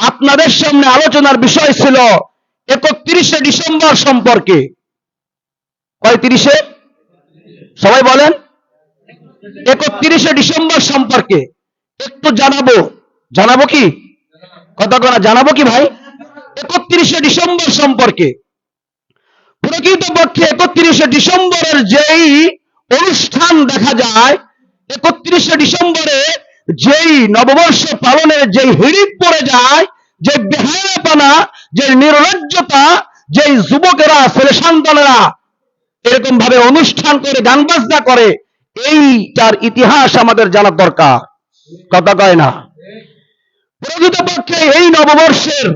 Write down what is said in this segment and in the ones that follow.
আপনাদের সামনে আলোচনার বিষয় ছিল একত্রিশে ডিসেম্বর সম্পর্কে। কয়ত্রিশে সবাই বলেন। একত্রিশে ডিসেম্বর সম্পর্কে। একটু জানাব। জানাব কি? কথা কথা জানাব কি ভাই? একত্রিশে ডিসেম্বর সম্পর্কে। প্রকৃতপক্ষে একত্রিশে ডিসেম্বরের যেই অনুষ্ঠান দেখা যায়, একত্রিশে ডিসেম্বরে যেই নববর্ষ পালনের যেই হিড়িক পড়ে যায়, যে বেহায়াপনা, যে নির্লজ্জতা, যেই যুবকেরা, ছেলে সন্তানেরা এরকম ভাবে অনুষ্ঠান করে, গান বাজনা করে, এইটার ইতিহাস আমাদের জানার দরকার। কথা কয় না? প্রকৃতপক্ষে এই নববর্ষের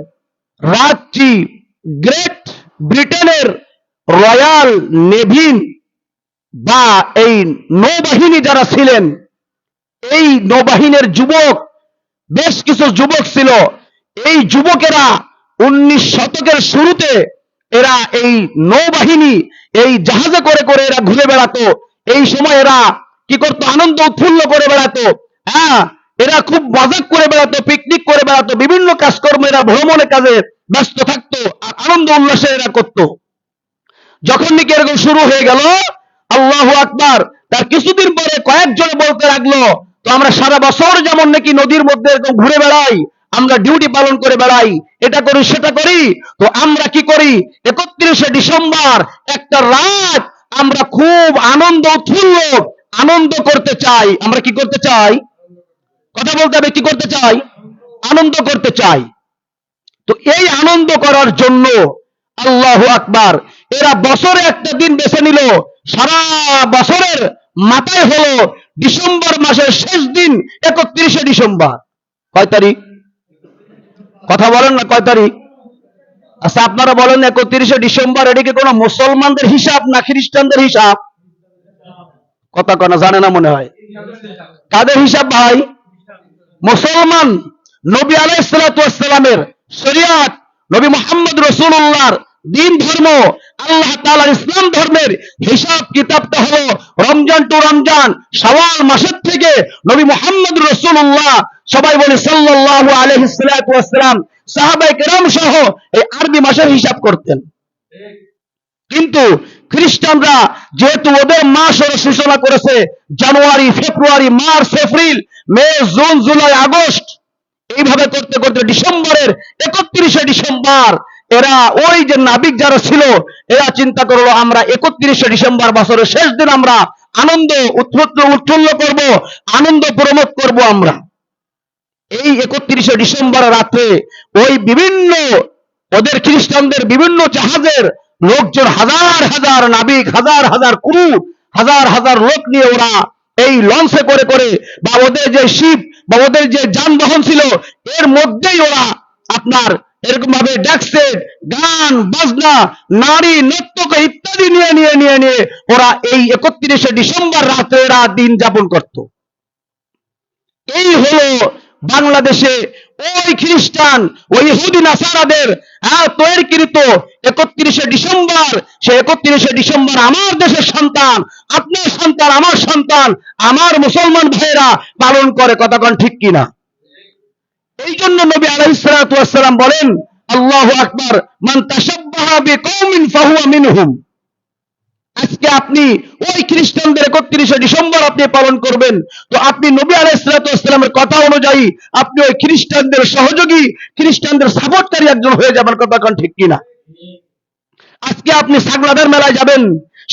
রাতটি গ্রেট ব্রিটেনের রয়্যাল নেভিন বা এই নৌবাহিনী যারা ছিলেন এই নৌবাহিনীর যুবক, বেশ কিছু যুবক ছিল। এই যুবকেরা উনিশ শতকের শুরুতে এরা এই নৌবাহিনী, এই জাহাজে করে করে এরা ঘুরে বেড়াতো। এই সময় এরা কি করতো? আনন্দ উৎফুল্ল করে বেড়াতো। হ্যাঁ এরা খুব মজাক করে বেড়াতো পিকনিক করে বেড়াতো, বিভিন্ন কাজকর্ম এরা ভ্রমণের কাজে ব্যস্ত থাকতো আর আনন্দ উল্লাসে এরা করতো। যখন নাকি এরকম শুরু হয়ে গেল, আল্লাহ আকবার, তার কিছুদিন পরে কয়েকজন বলতে লাগল তো আমরা সারা বছর যেমন নাকি নদীর মধ্যে ঘুরে বেড়াই, আমরা ডিউটি পালন করে বেড়াই, এটা করি, সেটা করি, তো আমরা কি করি? একত্রিশে ডিসেম্বর একটা রাত আমরা খুব আনন্দ, উৎফুল্ল, আনন্দ করতে চাই। আমরা কি করতে চাই? কথা বলতে হবে, কি করতে চাই? আনন্দ করতে চাই। তো এই আনন্দ করার জন্য আল্লাহ আকবার, এরা বছরে একটা দিন বেছে নিল, সারা বছরের মাথায় হলো ডিসেম্বর মাসের শেষ দিন, একত্রিশে ডিসেম্বর। কয় তারিখ? কথা বলেন না, কয় তারিখ? আচ্ছা আপনারা বলেন একত্রিশে ডিসেম্বর, এদিকে কোন মুসলমানদের হিসাব না খ্রিস্টানদের হিসাব? কথা কনা জানে না মনে হয়। কাদের হিসাব ভাই? মুসলমান নবী আলাইসালামের শরিয়াত, নবী মোহাম্মদ রসুল্লাহর দিন ধর্ম আল্লাহ ইসলাম ধর্মের হিসাব কিতাবটা হলো রমজান টু রমজান, শাওয়াল মাসের থেকে নবী মোহাম্মদ রসুল্লাহ সবাই বলে সাল্লাল্লাহু আলাইহি সাল্লাম সাহাবাই কেরাম সহ এই আরবি মাসের হিসাব করতেন। কিন্তু খ্রিস্টানরা যেহেতু ওদের মাস ওরা সূচনা করেছে, January, February, March, April, May, June, July, August, এইভাবে করতে করতে ডিসেম্বরের একত্রিশে ডিসেম্বর এরা ওই যে নাবিক যারা ছিল, এরা চিন্তা করল, আমরা একত্রিশে ডিসেম্বর বছরের শেষ দিন আমরা আনন্দ উৎফুল্ল করব, আনন্দ প্রমোদ করব আমরা। এই একত্রিশে ডিসেম্বর রাতে ওই বিভিন্ন ওদের খ্রিস্টানদের বিভিন্ন জাহাজের লোকজন, হাজার হাজার নাবিক, হাজার হাজার ক্রু, হাজার হাজার লোক নিয়ে ওরা এই লঞ্চে করে করে বা ওদের যে শিপ বা ওদের যে যানবাহন ছিল, এর মধ্যেই ওরা আপনার এরকম ভাবে ডেক্সেট গান, বাজনা, নারী, নর্তক ইত্যাদি নিয়ে নিয়ে নিয়ে নিয়ে ওরা এই একত্রিশে ডিসেম্বর রাত্রে এরা দিন যাপন করত। এই হলো বাংলাদেশে ওই খ্রিস্টান, ওই ইহুদি, নাসারাদের হ্যাঁ তৈরিকৃত একত্রিশে ডিসেম্বর। সে একত্রিশে ডিসেম্বর আমার দেশের সন্তান, আপনার সন্তান, আমার সন্তান, আমার মুসলমান ভাইয়েরা পালন করে কতক্ষণ ঠিক কিনা? এই জন্য নবী আলাইসালাম বলেন, আল্লাহ আকবার আজকে আপনি ওই খ্রিস্টানদের একত্রিশে ডিসেম্বর আপনি পালন করবেন, তো আপনি নবী আলাইসালামের কথা অনুযায়ী আপনি ওই খ্রিস্টানদের সহযোগী, খ্রিস্টানদের সাপোর্টকারী একজন হয়ে যাবেন, কথা কোন ঠিক কিনা? আজকে আপনি সাগলাদের মেলায় যাবেন,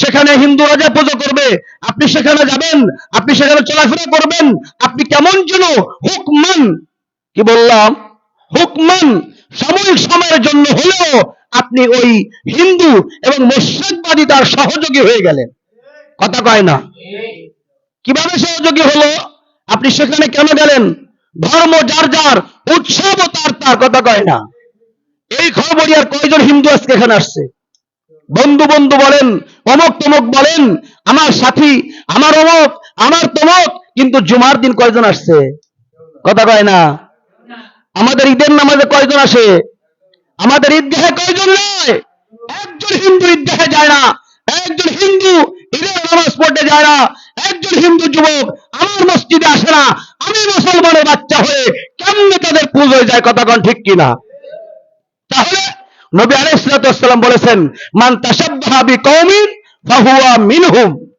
সেখানে হিন্দু রাজা পুজো করবে, আপনি সেখানে যাবেন, আপনি সেখানে চলাফেরা করবেন, আপনি কেমন যেন হুকমান কি বললাম? হুকমান সাময়িক সময়ের জন্য হলেও আপনি ওই হিন্দু এবং মুসলিমবাদী তার সহযোগী হয়ে গেলেন। কথা কয় না? কীভাবে সহযোগী হলো? আপনি সেখানে কেন গেলেন? ধর্ম, যার যার, উৎসব তার তার, কথা কয় না? এই খবরই আর কয়জন হিন্দু আজকে এখানে আসছে? বন্ধু বন্ধু বলেন, অমক তমক বলেন, আমার সাথী, আমার অমক, আমার তমক, কিন্তু জুমার দিন কয়জন আসছে? কথা কয় না? আমাদের ঈদের নামাজে কয়জন আসে? আমাদের ঈদগাহে কয়জন নয় একজন হিন্দু ঈদগাহে যায় না। একজন হিন্দু ঈদের নামাজ পড়তে যায় না। একজন হিন্দু যুবক আমার মসজিদে আসে না। আমি মুসলমানের বাচ্চা হয়ে কেমনে তাদের পুজোয় যায় কথাগণ ঠিক কিনা? তাহলে নবী আলাইহিসসালাম বলেছেন, মান তাসাব্বাহা বিকওমিন ফাহুয়া মিনহুম।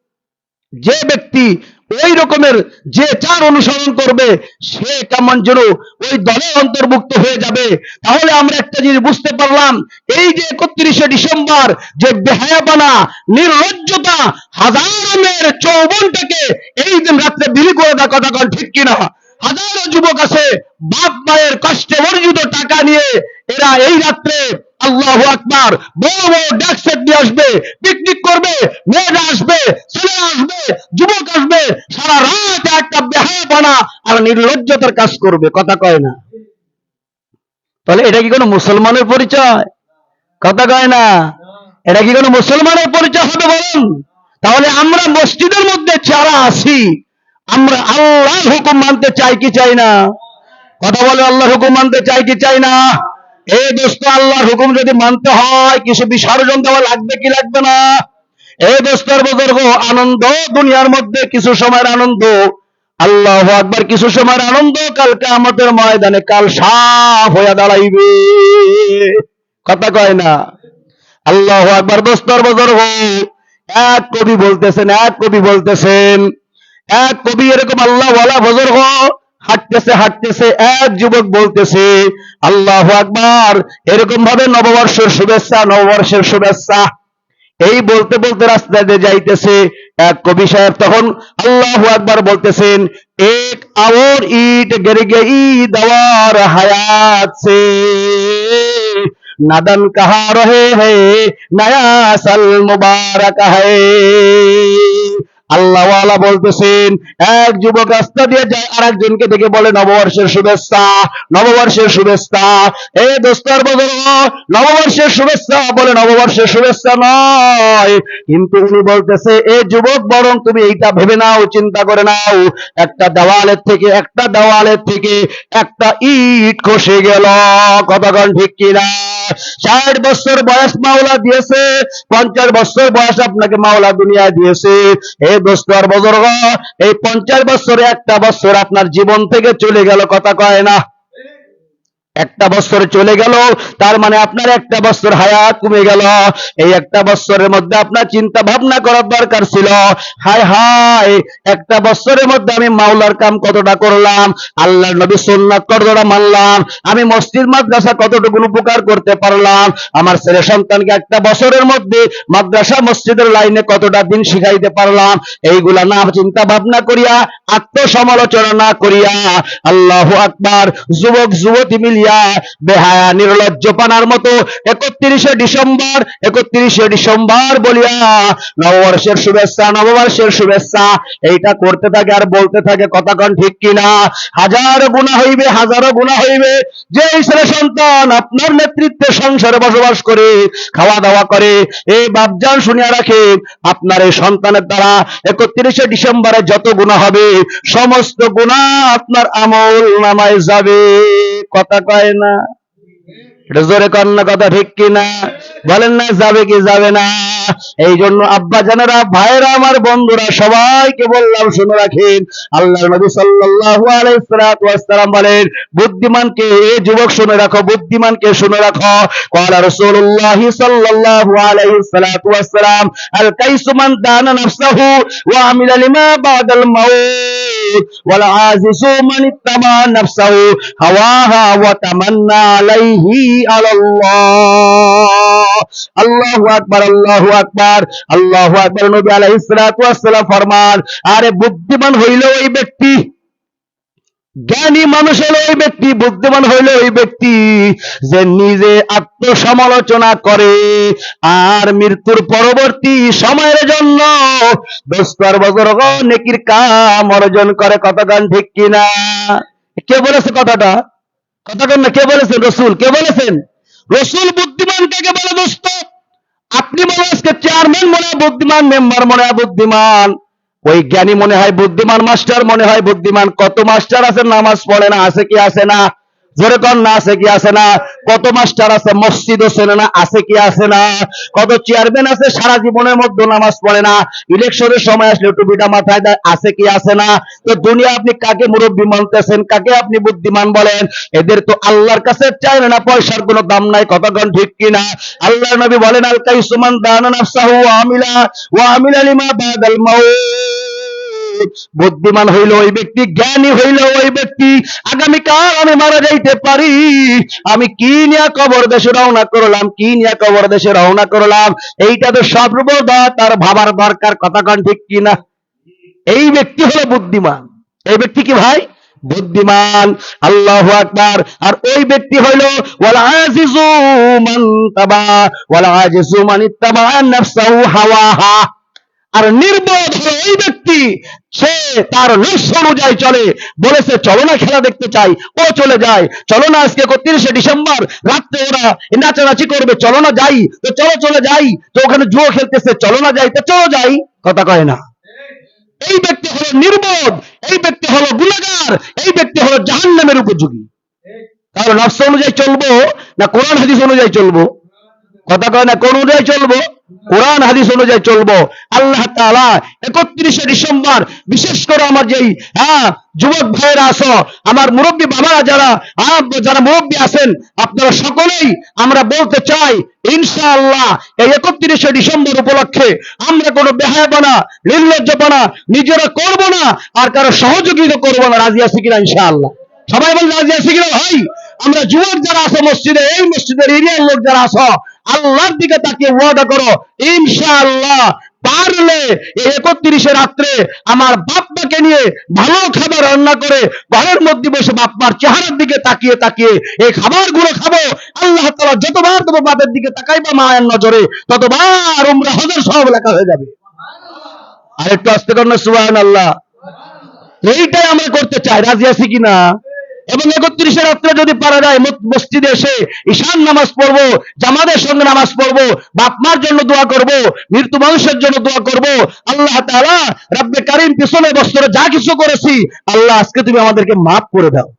যে ব্যক্তি ওই রকমের যে চার অনুসরণ করবে, সে কেমন যেন ওই দলে অন্তর্ভুক্ত হয়ে যাবে। তাহলে আমরা একটা জিনিস বুঝতে পারলাম, এই যে একত্রিশে ডিসেম্বর যে বেহায়াপানা, নির্লজ্জতা, হাজার মেয়ের চৌবনটাকে এই দিন রাত্রে বিলি করে দেওয়া কথা ঠিক কিনা? হাজারো যুবক আছে, বাপ মায়ের কষ্টে অর্জিত টাকা নিয়ে এরা এই রাত্রে আল্লাহ আকবার বড় বড় ডেক সেট নিয়ে আসবে পিকনিক করবে, মেয়েরা আসবে ছেলে আসবে, যুবক আসবে, সারা রাত একটা বেহায়াপনা আর নির্লজ্জতার কাজ করবে, কথা কয় না। তাহলে এটা কি কোনো মুসলমানের পরিচয়? কথা কয় না। এটা কি কোনো মুসলমানের পরিচয় হবে বলুন? তাহলে আমরা মসজিদের মধ্যে চারা আছি আমরা আল্লাহর হুকুম মানতে চাই কি চাই না? কথা বলে আল্লাহর হুকুম মানতে চাই কি চাই না? এই দোস্ত, আল্লাহর হুকুম যদি মানতে হয়, কিছু বিসর্জন দেওয়া লাগবে কি লাগবে না? এই দোস্তর বুজুর্গ, আনন্দ দুনিয়ার মধ্যে কিছু সময়ের আনন্দ। আল্লাহ আকবার, কিছু সময়ের আনন্দ কালকে আমাদের ময়দানে কাল সাফ হইয়া দাঁড়াইবে। কথা কয় না? আল্লাহ আকবার, দোস্তর বুজুর্গ, এক কবি বলতেছেন, এক কবি বলতেছেন এক কবি এরকম, আল্লাহ ওয়ালা বুজুর্গ হাঁটতেছে হাঁটতেছে, এক যুবক বলতেছে, আল্লাহ আকবার। এরকম ভাবে নববর্ষের শুভেচ্ছা নববর্ষের শুভেচ্ছা। এই বলতে বলতে রাস্তা দিয়ে যাইতেছে এক কবি সাহেব, তখন আল্লাহ আকবার বলতেছেন, এক আওর ইট গেরে গে দওয়ার হায়াত সে নাদন কাহা রহে হে নয়া সাল মুবারক হে। আল্লাহওয়ালা বলতেছেন, এক যুবক রাস্তা দিয়ে যায় আর একজনকে দেখে বলে, নববর্ষের শুভেচ্ছা নববর্ষের শুভেচ্ছা। এ দোস্তর বদল নববর্ষের শুভেচ্ছা, বলে নববর্ষের শুভেচ্ছা নয়। কিন্তু উনি বলতেছে, এ যুবক, বরং তুমি এইটা ভেবে নাও, চিন্তা করে নাও। একটা দেওয়ালের থেকে, একটা দেওয়ালের থেকে একটা ইট খসে গেল। কতক্ষণ ঠিক কিনা? ষাট বছর বয়স মাওলা দিয়েছে, পঞ্চাশ বছর বয়স আপনাকে মাওলা দুনিয়া দিয়েছে। এই দোস্ত আর বজর এই পঞ্চাশ বছরে একটা বছর আপনার জীবন থেকে চলে গেল, কথা কয় না। একটা বছর চলে গেল, তার মানে আপনার একটা বছর হায়াত কমে গেল। এই একটা বছরের মধ্যে আপনার চিন্তা ভাবনা করার দরকার ছিল। হায় হায়, একটা বছরের মধ্যে আমি মাওলার কাম কতটা করলাম, আল্লাহর নবী সুন্নাত কতটা মানলাম, আমি মসজিদ, মাদ্রাসা কতটুকু উপকার করতে পারলাম, আমার ছেলে সন্তানকে একটা বছরের মধ্যে মাদ্রাসা, মসজিদের লাইনে কতটা দিন শিখাইতে পারলাম, এইগুলা না চিন্তা ভাবনা করিয়া, আত্মসমালোচনা না করিয়া, আল্লাহ আকবার, যুবক, যুবতী মিলিয়া বেহায়া নির্লজ্জ পানার মতো একত্রিশে ডিসেম্বর একত্রিশে ডিসেম্বর বলিয়া নববর্ষের শুভেচ্ছা নববর্ষের শুভেচ্ছা, এইটা করতে থাকে আর বলতে থাকে কথাক্ষণ ঠিক কিনা? হাজারো গুণা হইবে, হাজারো গুণা হইবে। যে ছেলে সন্তান আপনার নেতৃত্বে সংসারে বসবাস করে খাওয়া দাওয়া করে এই বাপজান শুনিয়া রাখে, আপনার এই সন্তানের দ্বারা একত্রিশে ডিসেম্বরে যত গুণা হবে, সমস্ত গুণা আপনার আমল নামায় যাবে। কথা কয় না? এটা জোরে কন্যা কথা ঠিক কিনা? বলেন না, যাবে কি যাবে না? এই জন্য আব্বা জানারা ভাইরা আমার বন্ধুরা, সবাইকে বললাম, শুনে রাখেন আল্লাহ নবী সাল্লাল্লাহু আলাইহি সাল্লাম বলেন, বুদ্ধিমানকে, এ যুবক শুনে রাখো, বুদ্ধিমানকে শুনে রাখো। ক্বালা রাসূলুল্লাহ সাল্লাল্লাহু আলাইহি সাল্লাম আল কাইসু মান দানা নাফসাহু ওয়া আমিল লিমা বাদাল মাউত, ওয়াল আযিসু মান ইত্তাবা নাফসাহু, হাওয়াহা ওয়া তামান্না আলাইহি আলাল্লাহ। আল্লাহু আকবার, আল্লাহু আকবার। আল্লাহু আকবার। নবী আলাইহিস সালাতু ফরমান, আরে বুদ্ধিমান হইল ওই ব্যক্তি। জ্ঞানী মানুষ হলো ওই ব্যক্তি, বুদ্ধিমান হইল ওই ব্যক্তি যে নিজে আত্মসমালোচনা করে। আর মৃত্যুর পরবর্তী সময়ের জন্য দোস্তর বজরগ নেকির কাম অর্জন করে। কতক্ষণ ঠিক কিনা? কে বলেছে কথাটা? কথাটা না, কে বলেছেন রসুল। কে বলেছেন? রসুল বুদ্ধিমান কাকে বলে দোস্ত? আপনি মনে আজকে চেয়ারম্যান মনে হয় বুদ্ধিমান মেম্বার মনে হয় বুদ্ধিমান। ওই জ্ঞানী মনে হয় বুদ্ধিমান মাস্টার মনে হয় বুদ্ধিমান। কত মাস্টার আছে, নামাজ পড়ে না, আছে কি, আছে না? জোরে কর না, আছে কি, আছে না? কত মাস্টার আছে? মসজিদও চেনে না আছে কি, আছে না? কত চেয়ারম্যান আছে? সারা জীবনের মধ্যে নামাজ পড়ে না। ইলেকশনের সময় আসলে টুপিটা মাথায় দেয়, আছে কি, আছে না? তো দুনিয়া আপনি কাকে মুরব্বী মানতেছেন? কাকে আপনি বুদ্ধিমান বলেন? এদের তো আল্লাহর কাছে চায় না পয়সার কোনো দাম নাই কতক্ষণ ঠিক কিনা আল্লাহ নবী বলেন, আল কাইসুমান দানা নাফসাহু আমিলা, ওয়া আমিলা লিমা বাদাল মাউত। বুদ্ধিমান হইল ওই ব্যক্তি, জ্ঞানী হইল ওই ব্যক্তি। আগামীকাল আমি মারা যাইতে পারি। আমি কি নিয়ে কবর দেশে রওনা করলাম, কি নিয়ে কবর দেশে রওনা করলাম? এইটা তো সর্বদা তার ভাবার দরকার কতক্ষণ ঠিক কিনা এই ব্যক্তি হলো বুদ্ধিমান। এই ব্যক্তি কি ভাই? বুদ্ধিমান। আল্লাহু আকবার। আর ওই ব্যক্তি হইল, ওয়াল আজিজু মান তাবা, ওয়াল আজিজু মান ইত্তাবা নাফসাহু হাওয়াহা। আর নির্বোধ হলো ওই ব্যক্তি, সে তার লক্ষ্য অনুযায়ী চলে। বলেছে, চলো না খেলা দেখতে চাই। ও চলে যায়। চলো না আজকে একত্রিশে ডিসেম্বর, রাত্রে ওরা নাচানাচি করবে। চলো না যাই। তো চলো, চলে যাই। তো ওখানে জুয়ো খেলতেছে। চলো না যাই। তো চলো যাই। কথা কয় না। এই ব্যক্তি হলো নির্বোধ। এই ব্যক্তি হলো গুণাগার। এই ব্যক্তি হলো জাহান্নামের উপযোগী। তাহলে নফস অনুযায়ী চলবো না, কোরআন হাদিস অনুযায়ী চলবো? কথা কয় না, কোন অনুযায়ী চলবো? কোরআন হাদিস অনুযায়ী চলবো। আল্লাহ তাআলা একত্রিশে ডিসেম্বর বিশেষ করে আমার যেই হ্যাঁ যুবক ভাইয়েরা আছো আমার মুরব্বী বাবারা যারা হ্যাঁ, যারা মুরব্বী আছেন আপনারা সকলেই আমরা বলতে চাই ইনশাআল্লাহ এই একত্রিশে ডিসেম্বর উপলক্ষে আমরা কোনো বেহায়াপনা নির্লজ্জপনা নিজেরা করব না আর কারও সহযোগিতা করব না রাজি আছি কিনা ইনশাআল্লাহ? সবাই বল রাজি আছি কিনা? ভাই আমরা যুবক যারা আছো মসজিদে এই মসজিদের এরিয়ার লোক যারা আছো আল্লাহর দিকে তাকিয়ে ওয়াদা করো, ইনশাআল্লাহ। পারলে এই একত্রিশে রাত্রে আমার বাপ্পাকে নিয়ে ভালো খাবার রান্না করে ঘরের মধ্যে বসে বাপ্পার চেহারার দিকে তাকিয়ে তাকিয়ে এই খাবারগুলো খাব। আল্লাহ তালা যতবার দেবো বাপের দিকে তাকাইবা মায়ের নজরে, ততবার উমরা হজর সব লেখা হয়ে যাবে। আর একটু আসতে কর না সুবাহ আল্লাহ এইটাই আমরা করতে চাই। রাজি আছি কিনা? এবং একত্রিশে রাত্রে যদি পারা যায় মসজিদে এসে ঈশান নামাজ পড়ব, জামাতের সঙ্গে নামাজ পড়ব, বাপ মার জন্য দোয়া করব, মৃত্যু মানুষের জন্য দোয়া করব, আল্লাহ তাআলা রাব্বে কারিম পিছনে বছরে যা কিছু করেছি, আল্লাহ আজকে তুমি আমাদেরকে মাফ করে দাও।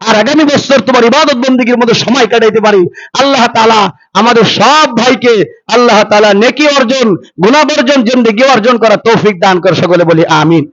আর আগামী বছর তোমার ইবাদত বন্দীগীর মধ্যে সময় কাটাইতে পারি। আল্লাহ তালা আমাদের সব ভাইকে আল্লাহ তালা নেকি অর্জন গুণাবর্জন জিন্দেগি অর্জন করা তৌফিক দান করে, সকলে বলি আমিন।